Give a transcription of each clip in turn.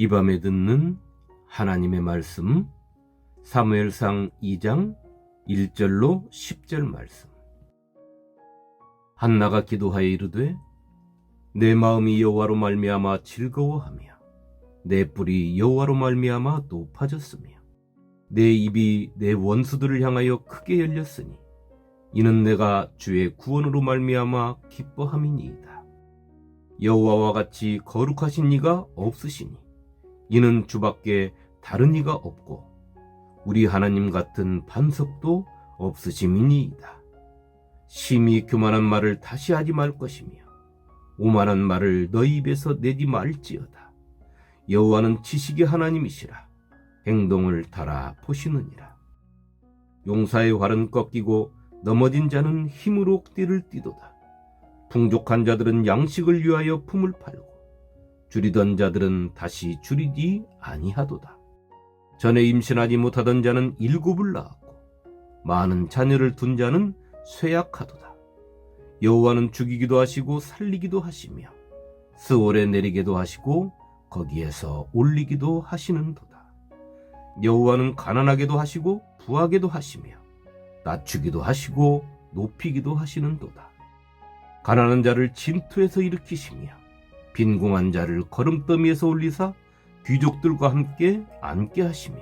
이 밤에 듣는 하나님의 말씀 사무엘상 2장 1절로 10절 말씀 한나가 기도하여 이르되 내 마음이 여호와로 말미암아 즐거워하며 내 뿔이 여호와로 말미암아 높아졌으며 내 입이 내 원수들을 향하여 크게 열렸으니 이는 내가 주의 구원으로 말미암아 기뻐함이니이다. 여호와와 같이 거룩하신 이가 없으시니 이는 주밖에 다른 이가 없고 우리 하나님 같은 반석도 없으심이니이다. 심히 교만한 말을 다시 하지 말 것이며 오만한 말을 너희 입에서 내지 말지어다. 여호와는 지식의 하나님이시라 행동을 달아 보시느니라. 용사의 활은 꺾이고 넘어진 자는 힘으로 띠를 띠도다. 풍족한 자들은 양식을 위하여 품을 팔고 줄이던 자들은 다시 줄이지 아니하도다. 전에 임신하지 못하던 자는 일곱을 낳았고 많은 자녀를 둔 자는 쇠약하도다. 여호와는 죽이기도 하시고 살리기도 하시며 스월에 내리게도 하시고 거기에서 올리기도 하시는도다. 여호와는 가난하게도 하시고 부하게도 하시며 낮추기도 하시고 높이기도 하시는도다. 가난한 자를 진투에서 일으키시며 빈궁한 자를 걸음더미에서 올리사 귀족들과 함께 앉게 하시며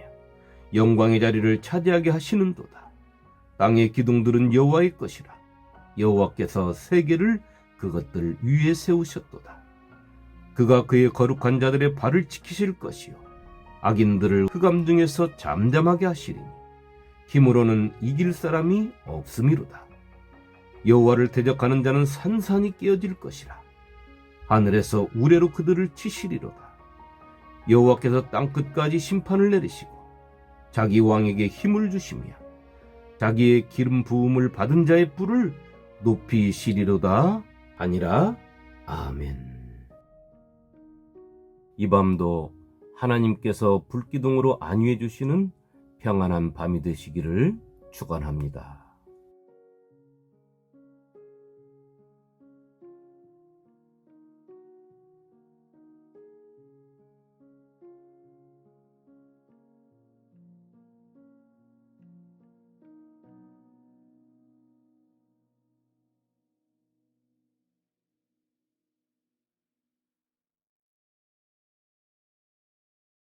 영광의 자리를 차지하게 하시는도다. 땅의 기둥들은 여호와의 것이라. 여호와께서 세계를 그것들 위에 세우셨도다. 그가 그의 거룩한 자들의 발을 지키실 것이요 악인들을 흑암 중에서 잠잠하게 하시리니 힘으로는 이길 사람이 없음이로다. 여호와를 대적하는 자는 산산이 깨어질 것이라. 하늘에서 우레로 그들을 치시리로다. 여호와께서 땅 끝까지 심판을 내리시고 자기 왕에게 힘을 주시며 자기의 기름 부음을 받은 자의 뿔을 높이 시리로다 아니라 아멘. 이 밤도 하나님께서 불기둥으로 안위해 주시는 평안한 밤이 되시기를 축원합니다.